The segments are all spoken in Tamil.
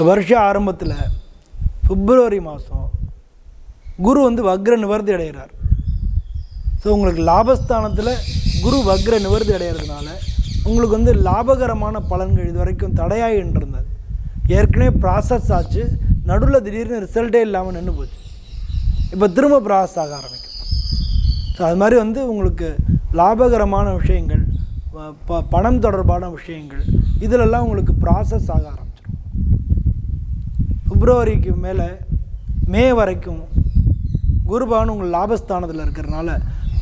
இந்த வருஷ ஆரம்பத்தில் பிப்ரவரி மாதம் குரு வந்து வக்ர நிவர்த்தி அடைகிறார் ஸோ உங்களுக்கு லாபஸ்தானத்தில் குரு வக்ர நிவர்த்தி அடைகிறதுனால உங்களுக்கு வந்து லாபகரமான பலன்கள் இது வரைக்கும் தடையாயின்னு இருந்தது ஏற்கனவே ப்ராசஸ் ஆச்சு. நடுவில் திடீர்னு ரிசல்ட்டே இல்லாமல் நின்று போச்சு. இப்போ திரும்ப ப்ராசஸ் ஆக ஆரம்பிக்கும் ஸோ அது மாதிரி வந்து உங்களுக்கு லாபகரமான விஷயங்கள் ப- பணம் தொடர்பான விஷயங்கள் இதிலெல்லாம் உங்களுக்கு ப்ராசஸ் ஆக ஆரம்பிக்கும் பிப்ரவரிக்கு மேலே மே வரைக்கும் குருபவன் உங்கள் லாபஸ்தானத்தில் இருக்கிறனால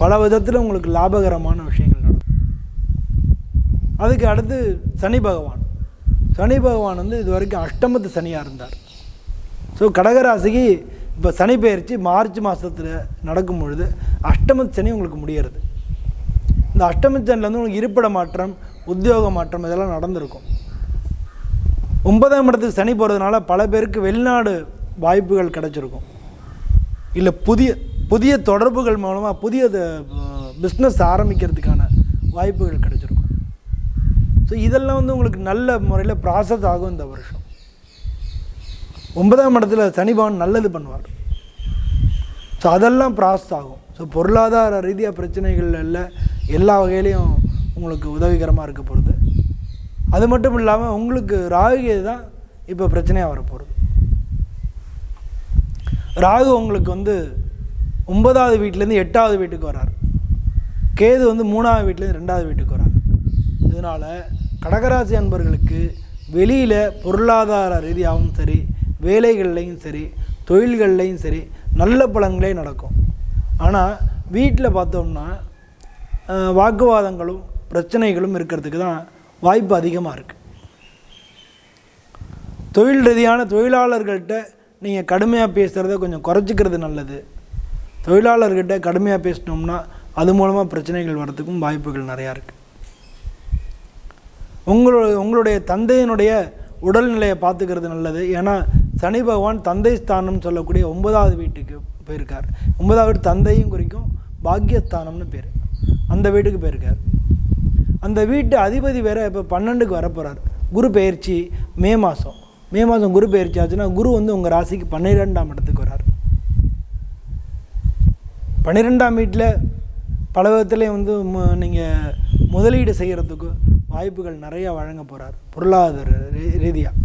பல விதத்தில் உங்களுக்கு லாபகரமான விஷயங்கள் நடக்கும். அதுக்கு அடுத்து சனி பகவான். சனி பகவான் வந்து இது வரைக்கும் அஷ்டமத்து சனியாக இருந்தார். ஸோ கடகராசிக்கு இப்போ சனி பெயர்ச்சி மார்ச் மாதத்தில் நடக்கும் பொழுது அஷ்டமத்து சனி உங்களுக்கு முடியறது. இந்த அஷ்டமத்து சனிலேருந்து உங்களுக்கு இருப்பிட மாற்றம் உத்தியோக மாற்றம் இதெல்லாம் நடந்திருக்கும். ஒன்பதாம் இடத்துக்கு சனி போகிறதுனால பல பேருக்கு வெளிநாடு வாய்ப்புகள் கிடைச்சிருக்கும். இல்லை புதிய புதிய தொடர்புகள் மூலமாக புதிய பிஸ்னஸ் ஆரம்பிக்கிறதுக்கான வாய்ப்புகள் கிடச்சிருக்கும். ஸோ இதெல்லாம் வந்து உங்களுக்கு நல்ல முறையில் ப்ராசஸ் ஆகும் இந்த வருஷம். ஒன்பதாம் இடத்துல சனி நல்லது பண்ணுவார். ஸோ அதெல்லாம் ப்ராசஸ் ஆகும். ஸோ பொருளாதார ரீதியாக பிரச்சனைகள் இல்லை. எல்லா வகையிலையும் உங்களுக்கு உதவிகரமாக இருக்க போகிறது அது மட்டும் இல்லாமல் உங்களுக்கு ராகு தான் இப்போ பிரச்சனையாக வரப்போகிறது ராகு உங்களுக்கு வந்து ஒன்பதாவது வீட்டிலேருந்து எட்டாவது வீட்டுக்கு வரார். கேது வந்து மூணாவது வீட்டிலேருந்து ரெண்டாவது வீட்டுக்கு வரார். இதனால் கடகராசி அன்பர்களுக்கு வெளியில் பொருளாதார ரீதியாகவும் சரி வேலைகள்லையும் சரி தொழில்கள்லையும் சரி நல்ல பலன்களே நடக்கும். ஆனால் வீட்டில் பார்த்தோம்னா வாக்குவாதங்களும் பிரச்சனைகளும் இருக்கிறதுக்கு தான் வாய்ப்பு அதிகமாக இருக்குது தொழில் ரீதியான தொழிலாளர்கள்ட்ட நீங்கள் கடுமையாக பேசுகிறத கொஞ்சம் குறைச்சிக்கிறது நல்லது. தொழிலாளர்கிட்ட கடுமையாக பேசினோம்னா அது மூலமாக பிரச்சனைகள் வர்றதுக்கும் வாய்ப்புகள் நிறையா இருக்குது உங்களுடைய உங்களுடைய தந்தையினுடைய உடல்நிலையை பார்த்துக்கிறது நல்லது. ஏன்னா சனி பகவான் தந்தை ஸ்தானம் சொல்லக்கூடிய ஒன்பதாவது வீட்டுக்கு போயிருக்கார். ஒன்பதாவது வீட்டு தந்தையும் குறிக்கும் பாக்கியஸ்தானம்னு பேர். அந்த வீட்டுக்கு போயிருக்கார். அந்த வீட்டு அதிபதி வேறு இப்போ பன்னெண்டுக்கு வர போகிறார் குரு பயிற்சி மே மாதம் மே மாதம் குரு பயிற்சி ஆச்சுன்னா குரு வந்து உங்கள் ராசிக்கு பன்னிரெண்டாம் இடத்துக்கு வரார். பன்னிரெண்டாம் வீட்டில் பல விதத்துலேயும் வந்து நீங்கள் முதலீடு செய்கிறதுக்கு வாய்ப்புகள் நிறையா வழங்க போகிறார் பொருளாதார ரீ- ரீதியாக